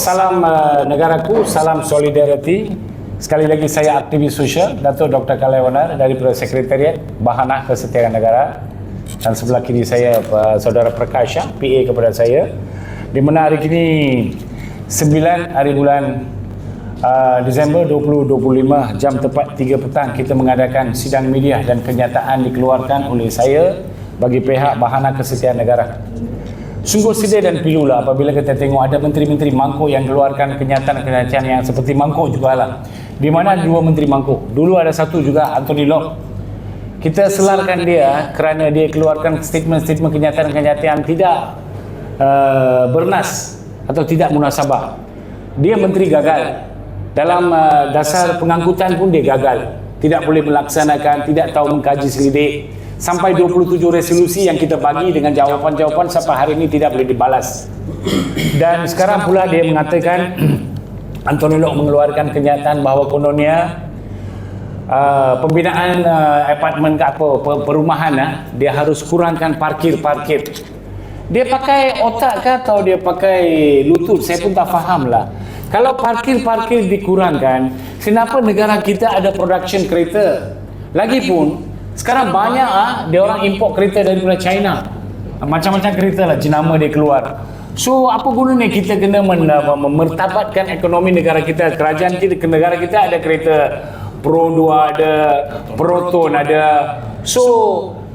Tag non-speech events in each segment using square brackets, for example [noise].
Salam uh, negaraku, salam solidariti. Sekali lagi saya aktivis sosial Datuk Dr. Kalewanar dari Sekretariat Bahanah Kesetiaan Negara dan sebelah kiri saya uh, Saudara Prakasha, PA kepada saya. Di mana hari ini 9 hari bulan uh, Disember 2025 jam tepat 3 petang kita mengadakan sidang media dan kenyataan dikeluarkan oleh saya bagi pihak Bahanah Kesetiaan Negara. Sungguh sedih dan pilulah apabila kita tengok ada menteri-menteri mangkuk yang keluarkan kenyataan-kenyataan yang seperti mangkuk juga lah. Di mana dua menteri mangkuk. Dulu ada satu juga Anthony Locke. Kita selarkan dia kerana dia keluarkan statement-statement kenyataan-kenyataan tidak uh, bernas atau tidak munasabah. Dia menteri gagal. Dalam uh, dasar pengangkutan pun dia gagal. Tidak boleh melaksanakan, tidak tahu mengkaji selidik sampai 27 resolusi yang kita bagi dengan jawapan-jawapan sampai hari ini tidak boleh dibalas. [coughs] Dan sekarang pula dia mengatakan [coughs] Anthony Locke mengeluarkan kenyataan bahawa kononnya uh, pembinaan uh, apartmen ke apa perumahan uh, dia harus kurangkan parkir-parkir. Dia pakai otak ke atau dia pakai lutut? Saya pun tak faham lah. Kalau parkir-parkir dikurangkan, kenapa negara kita ada production kereta? Lagipun, sekarang banyak ah dia orang import kereta daripada China. Macam-macam kereta lah jenama dia keluar. So apa gunanya kita kena memertabatkan ekonomi negara kita? Kerajaan kita negara kita ada kereta Pro 2 ada, Proton ada. So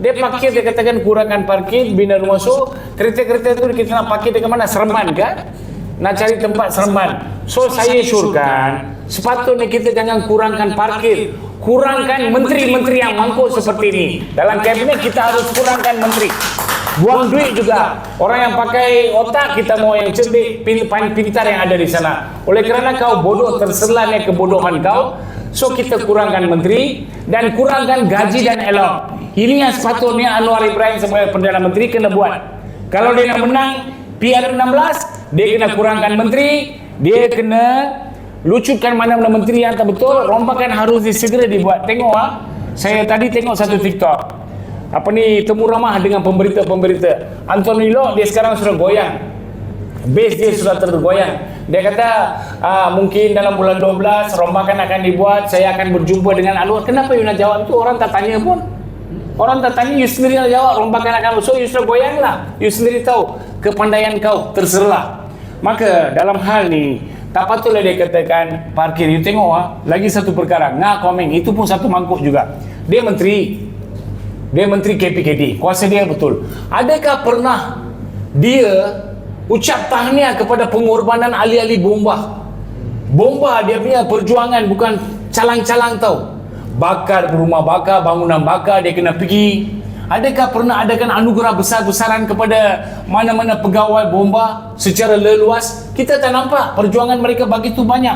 dia parkir dia katakan kurangkan parkir bina rumah so kereta-kereta tu kita nak parkir dekat mana Seremban kan nak cari tempat Seremban so saya syorkan sepatutnya kita jangan kurangkan parkir kurangkan menteri-menteri yang mangkuk seperti ini. Dalam kabinet kita harus kurangkan menteri. Buang duit juga. Orang yang pakai otak kita mau yang cerdik, pintar yang ada di sana. Oleh kerana kau bodoh terselannya kebodohan kau, so kita kurangkan menteri dan kurangkan gaji dan elok. Ini yang sepatutnya Anwar Ibrahim sebagai Perdana Menteri kena buat. Kalau dia nak menang PR16, dia kena kurangkan menteri, dia kena lucutkan mana-mana menteri yang tak betul rombakan harus disegera dibuat. Tengok ah. Saya tadi tengok satu TikTok. Apa ni temu ramah dengan pemberita-pemberita. Anthony Locke dia sekarang sudah goyang. Base dia sudah tergoyang. Dia kata ah, mungkin dalam bulan 12 rombakan akan dibuat saya akan berjumpa dengan Anwar. Kenapa you nak jawab itu? Orang tak tanya pun orang tak tanya you sendiri nak jawab rombakan akan so you sudah goyang lah you sendiri tahu kepandaian kau terserah maka dalam hal ni tak patutlah dia katakan parkir. You tengok ah, lagi satu perkara. Ngah Komeng itu pun satu mangkuk juga. Dia menteri. Dia menteri KPKD. Kuasa dia betul. Adakah pernah dia ucap tahniah kepada pengorbanan ahli-ahli bomba? Bomba dia punya perjuangan bukan calang-calang tau. Bakar rumah bakar, bangunan bakar dia kena pergi Adakah pernah adakan anugerah besar-besaran kepada mana-mana pegawai bomba secara leluas? Kita tak nampak perjuangan mereka begitu banyak.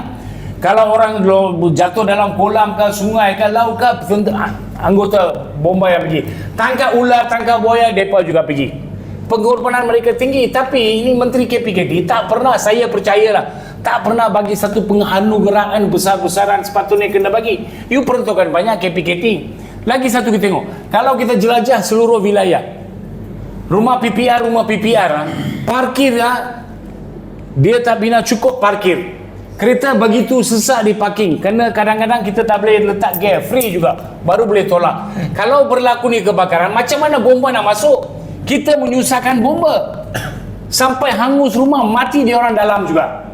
Kalau orang jatuh dalam kolam ke sungai ke laut ke anggota bomba yang pergi. Tangkap ular, tangkap buaya, mereka juga pergi. Pengorbanan mereka tinggi. Tapi ini Menteri KPKD tak pernah, saya percayalah. Tak pernah bagi satu penganugeraan besar-besaran sepatutnya kena bagi. You peruntukkan banyak KPKD. Lagi satu kita tengok. Kalau kita jelajah seluruh wilayah. Rumah PPR, rumah PPR. Ah, parkir ya. Dia tak bina cukup parkir. Kereta begitu sesak di parking. Kerana kadang-kadang kita tak boleh letak gear. Free juga. Baru boleh tolak. Kalau berlaku ni kebakaran, macam mana bomba nak masuk? Kita menyusahkan bomba. Sampai hangus rumah, mati dia orang dalam juga.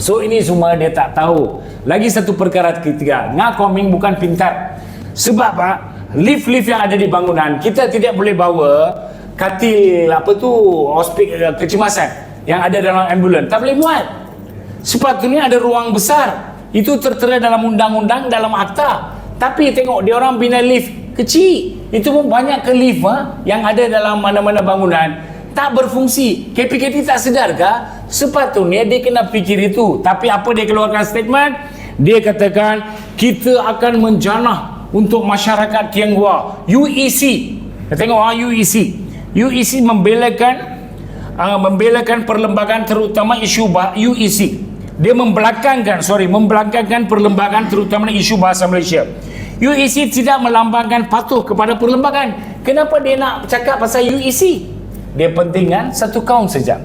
So ini semua dia tak tahu. Lagi satu perkara ketiga. Ngakoming bukan pintar. Sebab pak lift-lift yang ada di bangunan kita tidak boleh bawa katil apa tu hospik eh, kecemasan yang ada dalam ambulans. Tak boleh buat. Sepatutnya ada ruang besar. Itu tertera dalam undang-undang dalam akta. Tapi tengok dia orang bina lift kecil. Itu pun banyak ke lift ha, yang ada dalam mana-mana bangunan tak berfungsi. KPKT tak sedar kah? Sepatutnya dia kena fikir itu. Tapi apa dia keluarkan statement? Dia katakan kita akan menjanah untuk masyarakat Tianghua UEC kita tengok ha, UEC UEC membelakan uh, membelakan perlembagaan terutama isu UEC dia membelakangkan sorry membelakangkan perlembagaan terutama isu bahasa Malaysia UEC tidak melambangkan patuh kepada perlembagaan kenapa dia nak cakap pasal UEC dia pentingkan satu kaun saja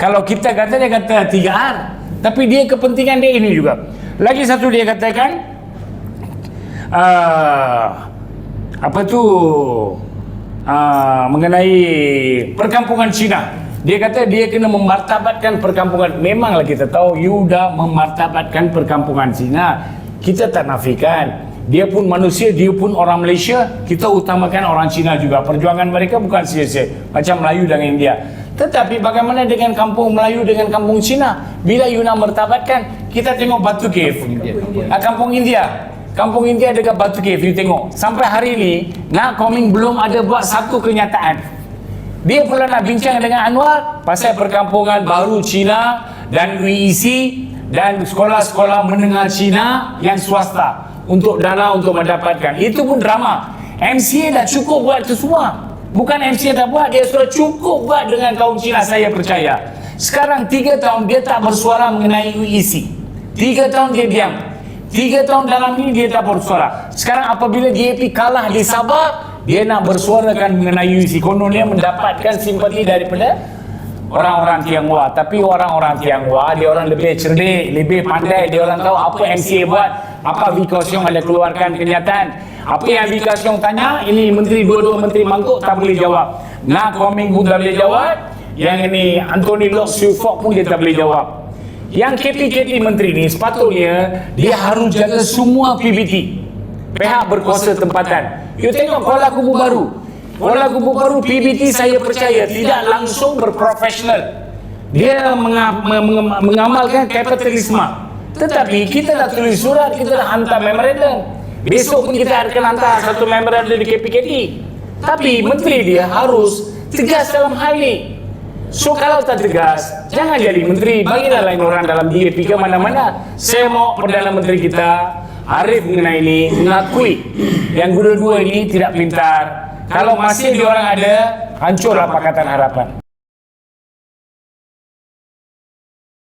kalau kita kata dia kata 3R Tapi dia kepentingan dia ini juga. Lagi satu dia katakan uh, apa tu uh, mengenai perkampungan Cina. Dia kata dia kena memartabatkan perkampungan. Memanglah kita tahu you dah memartabatkan perkampungan Cina. Kita tak nafikan. Dia pun manusia, dia pun orang Malaysia. Kita utamakan orang Cina juga. Perjuangan mereka bukan sia-sia. Macam Melayu dan India. Tetapi bagaimana dengan kampung Melayu dengan kampung Cina? Bila you nak mertabatkan, kita tengok Batu Cave. Ah, kampung India. Kampung India dekat Batu Cave, you tengok. Sampai hari ni, nak Koming belum ada buat satu kenyataan. Dia pula nak bincang dengan Anwar pasal perkampungan baru Cina dan UEC dan sekolah-sekolah menengah Cina yang swasta untuk dana untuk mendapatkan. Itu pun drama. MCA dah cukup buat itu semua. Bukan MCA dah buat, dia sudah cukup buat dengan kaum Cina, saya percaya. Sekarang tiga tahun dia tak bersuara mengenai UEC. Tiga tahun dia diam. Tiga tahun dalam ini dia tak bersuara. Sekarang apabila DAP kalah di Sabah, dia nak bersuarakan mengenai UEC. Konon dia mendapatkan simpati daripada orang-orang Tionghoa. Tapi orang-orang Tionghoa, dia orang lebih cerdik, lebih pandai. Dia orang tahu apa MCA buat, apa Vika Siong ada keluarkan kenyataan. Apa yang Vika Siong tanya, ini menteri, dua-dua menteri mangkuk tak boleh jawab. Nak Koming pun tak boleh jawab. Yang ini Anthony Lok Siu Fok pun dia tak boleh jawab. Yang KPKT menteri ni sepatutnya dia harus jaga semua PBT. Pihak berkuasa tempatan. You tengok Kuala Kubu Baru. Kuala Kubu Baru PBT saya percaya tidak langsung berprofesional. Dia menga- meng- mengamalkan kapitalisme. Tetapi kita dah tulis surat, kita dah hantar memorandum. Besok pun kita akan hantar satu memorandum di KPKT. Tapi menteri dia harus tegas dalam hal ini. So kalau tak tegas, jangan jadi menteri. Bagilah lain orang dalam DAP ke mana-mana. Saya mau Perdana Menteri kita, Arif mengenai ini, mengakui yang dua-dua ini tidak pintar. Kalau masih di orang ada, hancurlah Pakatan Harapan.